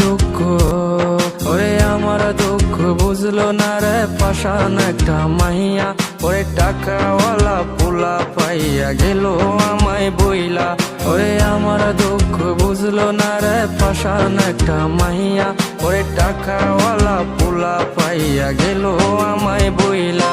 দুঃখ। ওরে আমার দুঃখ, বুঝলো না রে পাশান একটা মাহিয়া ওরে টাকাওয়ালা পোলা পাইয়া গেল আমায় বইলা। ওরে আমার দুঃখ, বুঝলো না রে পাশান একটা মাহিয়া ওরে টাকাওয়ালা পোলা পাইয়া গেল আমায় বইলা।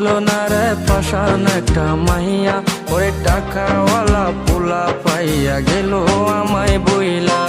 বুঝলো না রে পাশান একটা মাইয়া। ওরে টাকাওয়ালা পোলা পাইয়া গেল আমায় বইলা।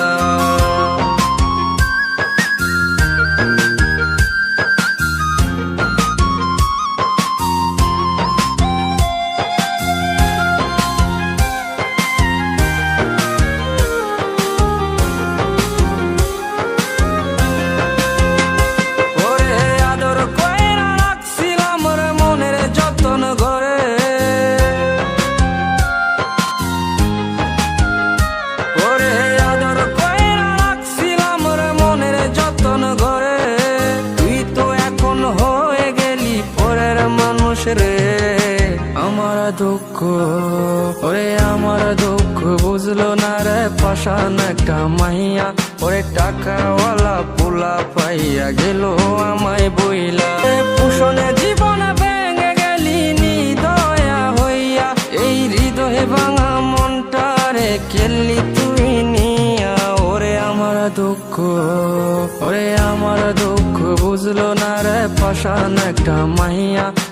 রে, আমার দুঃখ। ওরে আমার দুঃখ, বুঝলো না রে পাশান একটা মাইয়া। ওরে টাকাওয়ালা পোলা পাইয়া গেল আমায় বইলা। পুষণে জীবন ভেঙে গেলি নি দয়া হইয়া। এই হৃদয়ে ভাঙা মনটারে খেললি তুই নিয়া। ওরে আমার দুঃখ, ওরে আমার দুঃখ, বুঝলো না রে পাশান একটা মাইয়া।